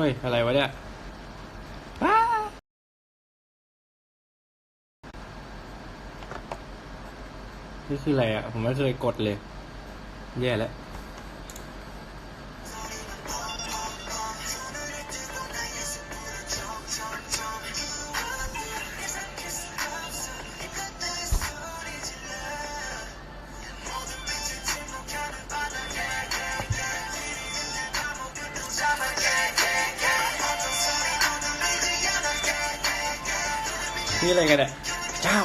เฮ้ย อะไรวะเนี่ยนี่คืออะไรอะ ผมไม่เคยกดเลย แย่แล้ว นี่อะไรกันเนี่ยเจ้า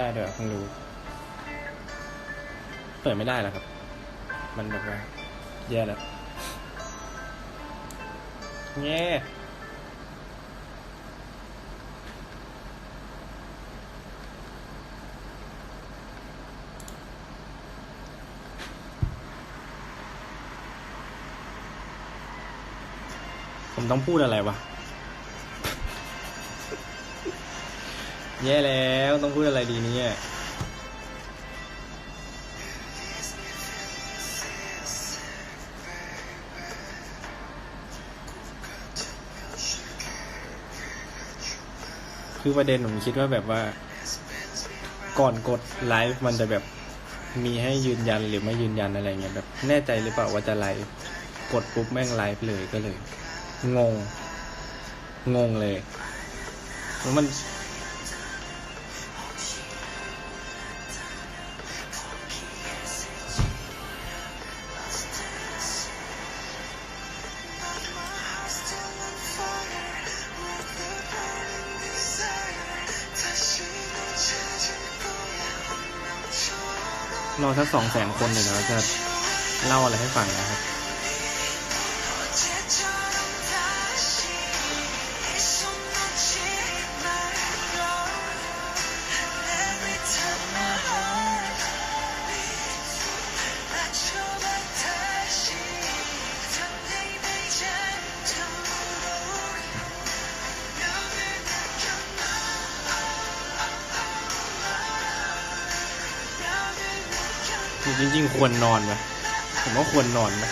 ได้ด้วยเหรอเพิ่งรู้ เปิดไม่ได้แล้วครับ มันแบบว่าแย่แล้วแย่ผมต้องพูดอะไรวะ แย่แล้วต้องพูดอะไรดีเนี่ยคือประเด็นผมคิดว่าแบบว่าก่อนกดไลฟ์มันจะแบบมีให้ยืนยันหรือไม่ยืนยันอะไรเงี้ยแบบแน่ใจหรือเปล่าว่าจะไลฟ์กดปุ๊บแม่งไลฟ์เลยก็เลย งง งงเลยแล้วมัน รอสักสองแสนคนเลยเดี๋ยวเราจะเล่าอะไรให้ฟังนะครับ จริงๆ ควรนอนไหมผมว่าควรนอนไหม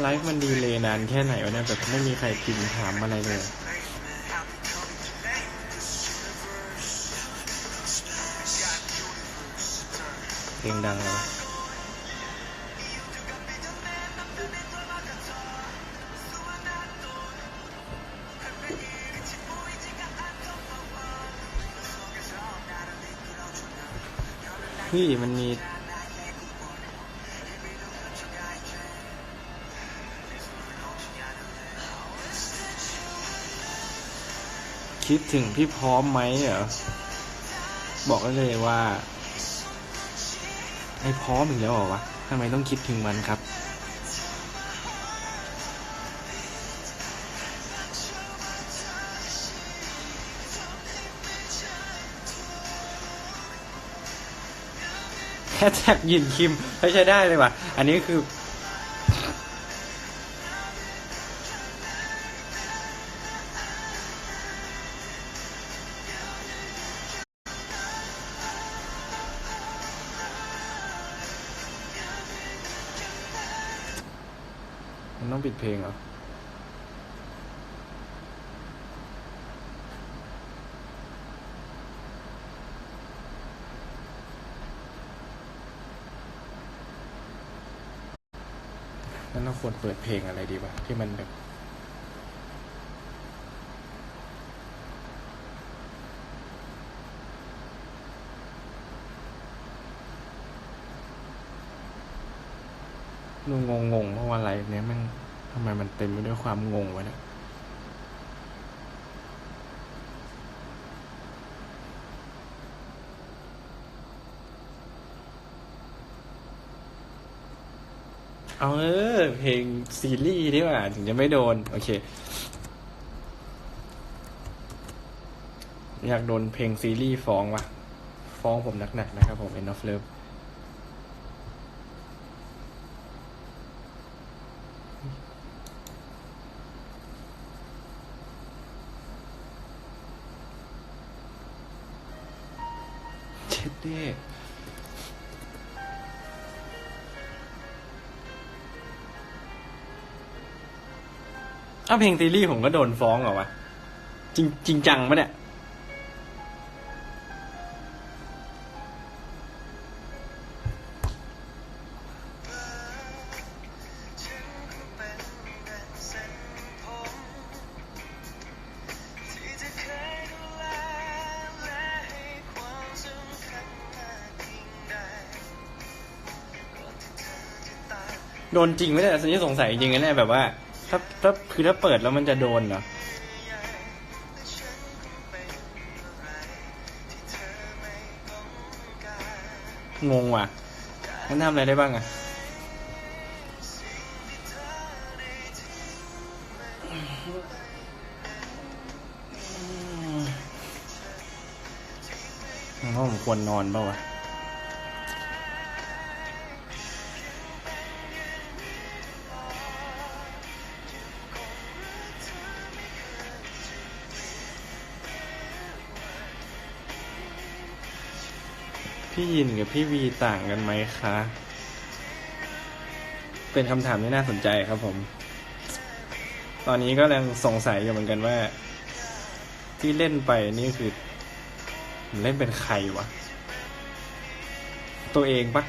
ไลฟ์มันดีเลยนานแค่ไหนวะเนี่ยแบบไม่มีใครพิมพ์ถามอะไรเลยเพลงดังเลยว พี่มันมี คิดถึงพี่พร้อมไหมเหรอ บอกได้เลยว่า ไอ้พร้อมอีกแล้วเหรอวะทำไมต้องคิดถึงมันครับ แค่แท็กยินคิมไม่ใช่ได้เลยว่ะ อันนี้คือ มันต้องปิดเพลงเหรอ แล้วเราควรเปิดเพลงอะไรดีวะที่มันแบบดูงงงๆเพราะว่าไลฟ์เนี้ยมันทำไมมันเต็มไปด้วยความงงวะเนี่ย เอาเออ เพลงซีรีส์นี่ว่า ถึงจะไม่โดน โอเค อยากโดนเพลงซีรีส์ฟ้องวะฟ้องผมหนักๆนะครับผม End of Love เช็ดเด้าเพลงซีรีส์ผมก็โดนฟ้องเหรอวะ จริงจริงจังปะเนี่ย โดนจริงไหมเนี่ยสันนี้สงสัยจริงนะเนี่ยแบบว่า คือถ้าเปิดแล้วมันจะโดนเหรองงว่ะ มันทำอะไรได้บ้างอะผมว่าผมควรนอนเปล่าวะ พี่ยินกับพี่วีต่างกันไหมคะ เป็นคำถามที่น่าสนใจครับผม ตอนนี้ก็ยังสงสัยอยู่เหมือนกันว่า ที่เล่นไปนี่คือเล่นเป็นใครวะ ตัวเองปะ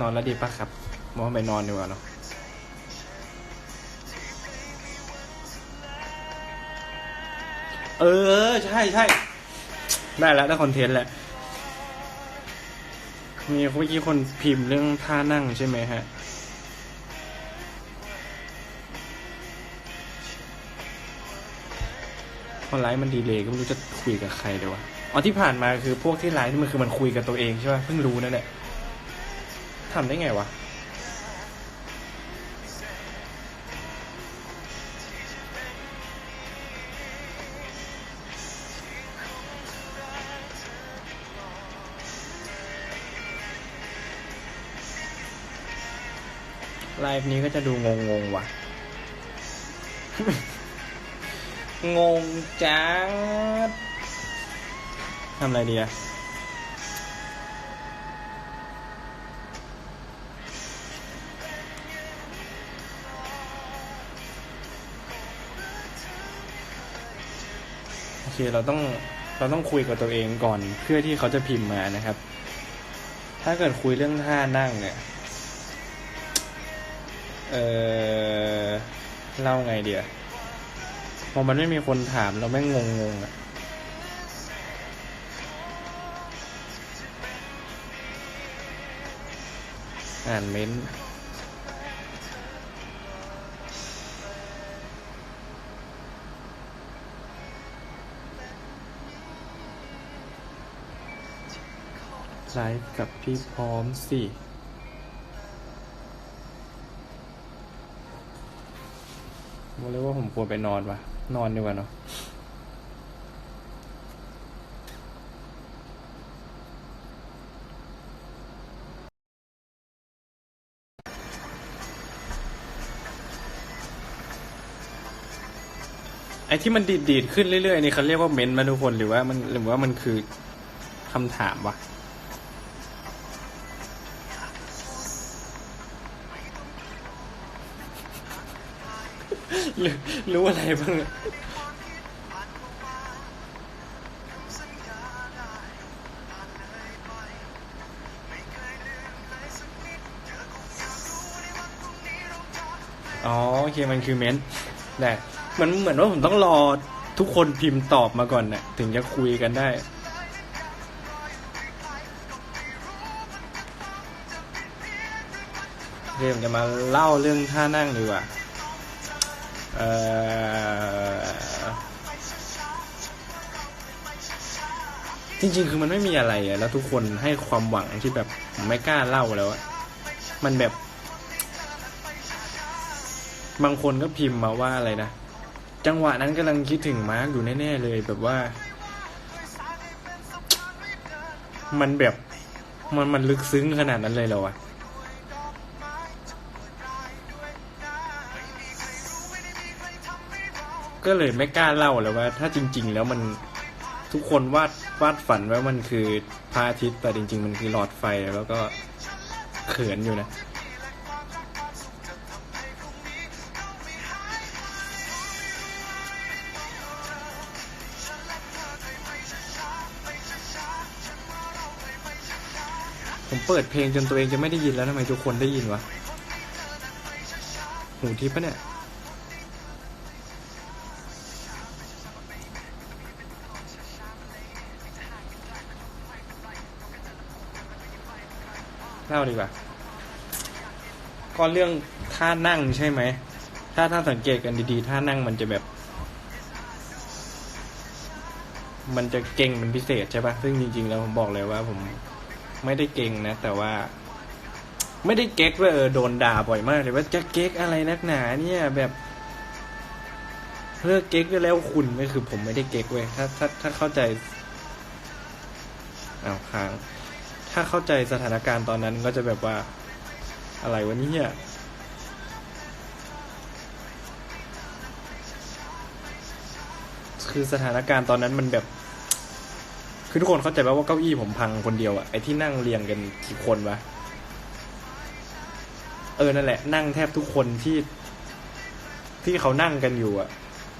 นอนแล้วดีปะครับมองไปนอนดีกว่าเนาะเออ ใช่ใช่ได้แล้วได้คอนเทนต์แหละ มีเมื่อกี้คนพิมพ์เรื่องท่านั่งใช่ไหมฮะ พอไลฟ์มันดีเลยก็ไม่รู้จะคุยกับใครเลยวะอ๋อที่ผ่านมาคือพวกที่ไลฟ์นี่มันคือมันคุยกับตัวเองใช่ป่ะเพิ่งรู้นั่นแหละ ทำได้ไงวะ ไลฟ์นี้ก็จะดูงงงๆว่ะ งงจังทำอะไรดีอะ เคเราต้องเราต้องคุยกับตัวเองก่อน เพื่อที่เขาจะพิมพ์มานะครับ ถ้าเกิดคุยเรื่องท่านั่งเนี่ย เออเล่าไงเดียพอมันไม่มีคนถามเราไม่งงงๆอะอ่านเม้นต์ ไลฟ์กับพี่พร้อมสิ บอกเลยว่าผมควรไปนอนวะนอนดีกว่าเนาะไอ้ที่มันดีดดีดๆขึ้นเรื่อยๆนี่เขาเรียกว่าเม้นต์มาทุกคนหรือว่ามันหรือว่ามันคือคำถามวะ รู้รู้อะไรบ้างอ๋อโอเคมันคือเม้นต์แต่มันเหมือนว่าผมต้องรอทุกคนพิมพ์ตอบมาก่อนน่ะถึงจะคุยกันได้ เรื่องจะมาเล่าเรื่องท่านั่งดีกว่า เอ่อจริงๆ คือมันไม่มีอะไรอะแล้วทุกคนให้ความหวังที่แบบผมไม่กล้าเล่าแล้วอะมันแบบ บางคนก็พิมพ์มาว่าอะไรนะ จังหวะนั้นกำลังคิดถึงมาร์กอยู่แน่ๆเลยแบบว่า มันแบบ มันมันลึกซึ้งขนาดนั้นเลยเหรอวะ ก็เลยไม่กล้าเล่าแล้วว่า ถ้าจริง ๆ แล้วมันทุกคนวาดวาดฝันว่ามันคือพระอาทิตย์แต่จริง ๆ มันคือหลอดไฟแล้วก็เขินอยู่นะผมเปิดเพลงจนตัวเองจะไม่ได้ยินแล้วทำไมทุกคนได้ยินวะ หูทิพย์ปะเนี่ย เล่าดีกว่า ก็เรื่องท่านั่งใช่ไหม ถ้าถ้าสังเกตกันดีๆท่านั่งมันจะแบบ มันจะเก่งเป็นพิเศษใช่ปะซึ่งจริงๆแล้วผมบอกเลยว่า ผมไม่ได้เก่งนะ แต่ว่า ไม่ได้เก๊กว่าเออโดนด่าบ่อยมากเลยว่าจะเก๊กอะไรนักหนาเนี่ยแบบเลิกเก๊กได้แล้วคุณก็คือผมไม่ได้เก๊กเว้ยถ้าถ้าถ้าเข้าใจเอาค้าง ถ้าเข้าใจสถานการณ์ตอนนั้นก็จะแบบว่าอะไรวะเนี่ยคือสถานการณ์ตอนนั้นมันแบบ คือทุกคนเข้าใจป่าว่าเก้าอี้ผมพังคนเดียวอะไอ้ที่นั่งเรียงกันกี่คนวะเออนั่นแหละ นั่งแทบทุกคนที่ ที่เขานั่งกันอยู่อะ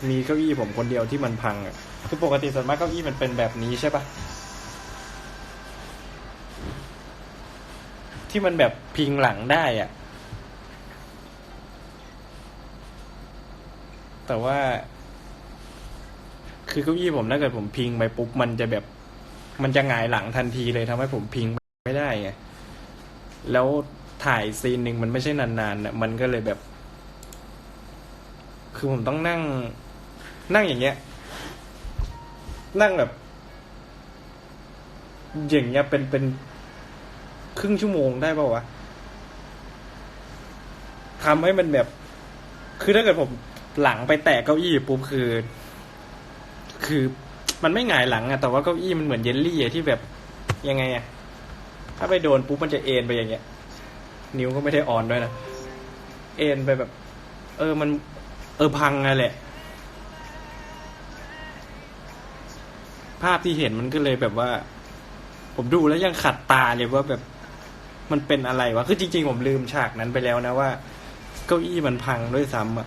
มีเก้าอี้ผมคนเดียวที่มันพังอะคือปกติส่วนมากเก้าอี้มันเป็นแบบนี้ใช่ปะ ที่มันแบบพิงหลังได้อะแต่ว่า คือเก้าอี้ผมถ้าเกิดผมพิงไปปุ๊บมันจะแบบ มันจะหงายหลังทันทีเลยทำให้ผมพิงไม่ได้ไงแล้วถ่ายซีนหนึ่งมันไม่ใช่นานๆน่ะมันก็เลยแบบ คือผมต้องนั่ง นั่งอย่างเงี้ย นั่งแบบอย่างเงี้ยเป็นเป็น ครึ่งชั่วโมงได้ป่าวะทำให้มันแบบ คือถ้าเกิดผมหลังไปแตะเก้าอี้ปุ๊บคือ คือมันไม่หงายหลังอะแต่ว่าเก้าอี้มันเหมือนเยลลี่อะที่แบบยังไงอะถ้าไปโดนปุ๊บมันจะเอ็นไปอย่างเงี้ย นิ้วก็ไม่ได้อ่อนด้วยนะเอ็นไปแบบ เออมัน เออพังอะแหละ ภาพที่เห็นมันก็เลยแบบว่า ผมดูแล้วยังขัดตาเลยว่าแบบ มันเป็นอะไรวะ คือจริงๆ ผมลืมฉากนั้นไปแล้วนะว่า เก้าอี้มันพังด้วยซ้ำอะ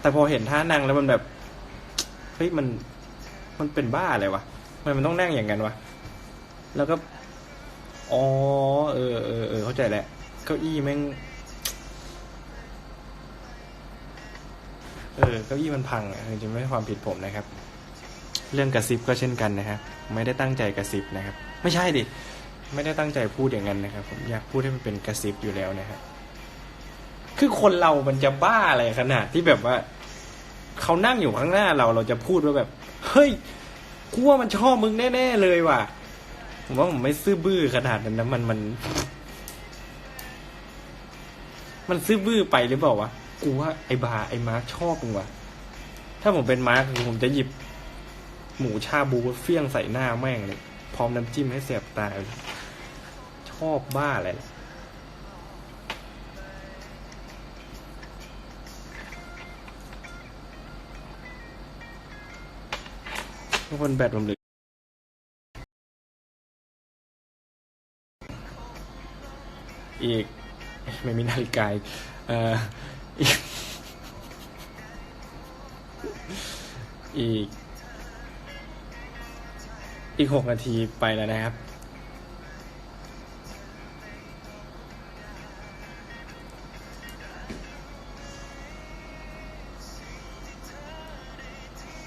แต่พอเห็นท่านั่งแล้วมันแบบ เฮ้ยมัน มันเป็นบ้าอะไรวะทำไมมันต้องนั่งอย่างนั้นวะ แล้วก็ อ๋อ เออเออเออเข้าใจแหละเก้าอี้แม่ง เออ เก้าอี้มันพังอะจริงๆไม่ใช่ความผิดผมนะครับ เรื่องกระซิบก็เช่นกันนะครับ ไม่ได้ตั้งใจกระซิบนะครับ ไม่ใช่ดิ ไม่ได้ตั้งใจพูดอย่างนั้นนะครับ ผมอยากพูดให้มันเป็นกระซิบอยู่แล้วนะครับคือคนเรามันจะบ้าอะไรขนาดที่แบบว่าเขานั่งอยู่ข้างหน้าเราเราจะพูดว่าแบบ เฮ้ยกูว่ามันชอบมึงแน่ๆเลยว่ะ ผมว่าผมไม่ซื่อบื้อขนาดนั้นนะมันมัน มันซื่อบื้อไปหรือเปล่าวะกูว่าไอ้บาไอ้มาร์คชอบมึงว่ะ ถ้าผมเป็นมาร์คผมจะหยิบ หมูชาบูเฟี้ยงใส่หน้าแม่งเลยพร้อมน้ำจิ้มให้เสียบตาเลย ชอบบ้าอะไรล่ะทุกคนแบตผมเหลยอีก ไม่มีนาฬิกาเอ่ออีก อีกหกนาทีไปแล้วนะครับ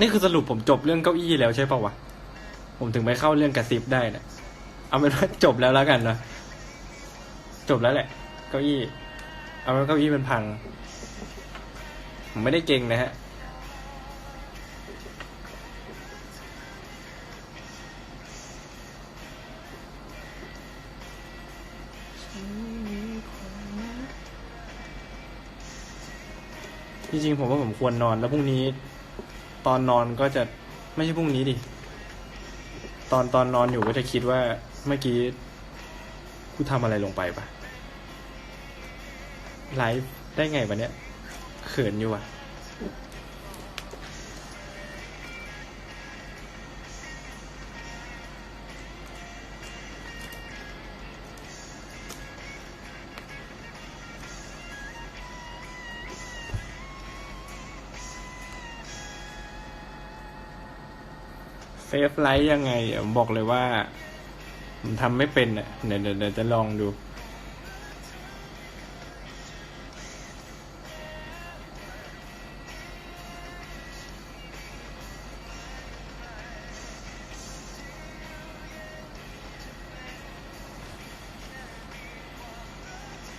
นี่คือสรุปผมจบเรื่องเก้าอี้แล้วใช่ป่าวะ ผมถึงไปเข้าเรื่องกระซิบได้เนะเอาเป็นว่าจบแล้วแล้วกันนะจบแล้วแหละ เก้าอี้ เอาเป็นเก้าอี้มันพัง ผมไม่ได้เก่งนะฮะจริงๆผมว่าผมควรนอนแล้วพรุ่งนี้ ตอนนอนก็จะไม่ใช่พรุ่งนี้ดิ ตอนตอนนอนอยู่ก็จะคิดว่าเมื่อกี้กูทำอะไรลงไปปะไลฟ์ได้ไงวะเนี่ยเขินอยู่อะ เซฟไลฟ์ยังไงผมบอกเลยว่าผมทำไม่เป็นอะเดี๋ยวเดี๋ยวจะลองดู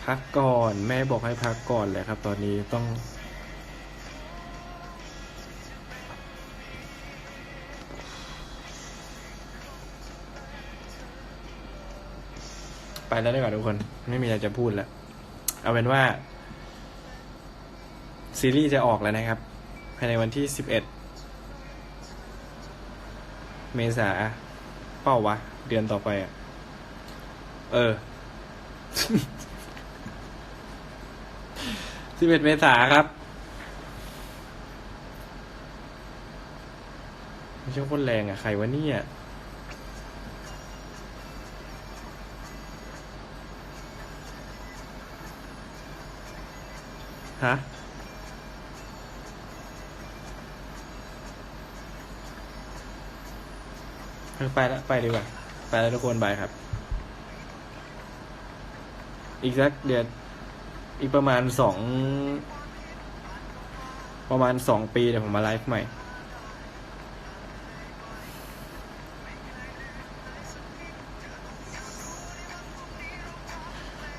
พักก่อน แม่บอกให้พักก่อนแหละครับ ตอนนี้ต้อง ไปแล้วดีกว่าทุกคน ไม่มีอะไรจะพูดแล้ว เอาเป็นว่า ซีรีส์จะออกแล้วนะครับ ภายในวันที่สิบเอ็ดเมษาเป้าวะ เดือนต่อไปอะ เออสิบเอ็ดเมษาครับไม่ใช่คนแรงอะ ใครวะเนี่ย ฮะไปแล้วไปดีกว่า ไปแล้วทุกคนบายครับ อีกสักเดือนอีกประมาณสองประมาณสองปีเดี๋ยวผมมาไลฟ์ใหม่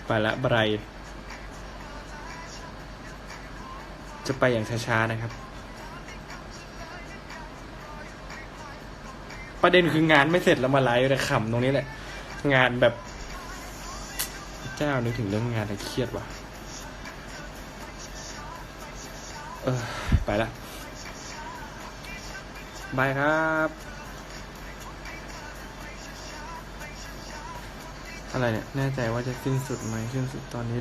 ไปละบร จะไปอย่างช้าๆนะครับ ประเด็นคืองานไม่เสร็จแล้วมาไลฟ์แต่ขำตรงนี้แหละ งานแบบ เจ้านึกถึงเรื่องงานแต่เครียดว่ะ เออ ไปละบายครับอะไรเนี่ย แน่ใจว่าจะสิ้นสุดไหมสิ้นสุดตอนนี้